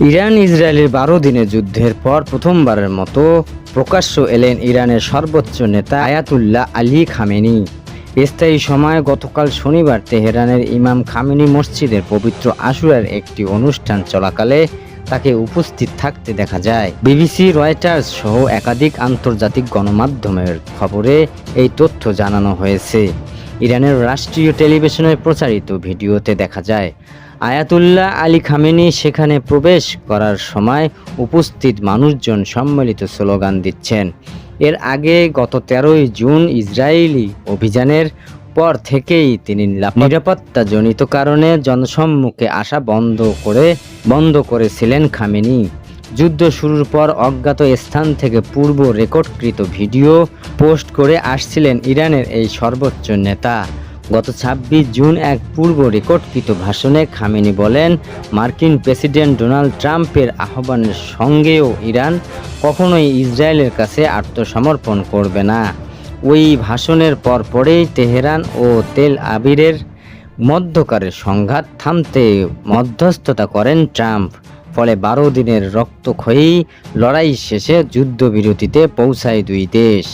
Iran ইসরায়েলের বারো দিনের যুদ্ধের পর প্রথমবারের মতো প্রকাশ্য এলেন ইরানের সর্বোচ্চ নেতা আয়াতুল্লাহ আলী খামেনি। স্থায়ী সময় গতকাল শনিবার তেহরানের ইমাম খামেনি মসজিদের পবিত্র আশুরার একটি অনুষ্ঠান চলাকালে তাকে উপস্থিত থাকতে দেখা যায়। বিবিসি, রয়টার্স সহ একাধিক আন্তর্জাতিক গণমাধ্যমের খবরে এই তথ্য জানানো হয়েছে। ইরানের রাষ্ট্রীয় টেলিভিশনে প্রচারিত ভিডিওতে দেখা যায়, আয়াতুল্লাহ আলী খামেনি সেখানে প্রবেশ করার সময় উপস্থিত মানুষজন সম্মিলিত স্লোগান দিচ্ছেন। এর আগে গত তেরোই জুন ইসরায়েলি অভিযানের পর থেকেই তিনি নিরাপত্তাজনিত কারণে জনসম্মুখে আসা বন্ধ করে বন্ধ করেছিলেন খামেনি। যুদ্ধ শুরুর পর অজ্ঞাত স্থান থেকে পূর্ব রেকর্ডকৃত ভিডিও পোস্ট করে আসছিলেন ইরানের এই সর্বোচ্চ নেতা। গত ছাব্বিশ জুন এক পূর্ব রেকর্ডকৃত ভাষণে খামেনি বলেন, মার্কিন প্রেসিডেন্ট ডোনাল্ড ট্রাম্পের আহ্বানের সঙ্গেও ইরান কখনোই ইসরায়েলের কাছে আত্মসমর্পণ করবে না। ওই ভাষণের পর পরেই তেহরান ও তেল আবিরের মধ্যকারের সংঘাত থামতে মধ্যস্থতা করেন ট্রাম্প। ফলে বারো দিনের রক্তক্ষয়ী লড়াই শেষে যুদ্ধবিরতিতে পৌঁছায় দুই দেশ।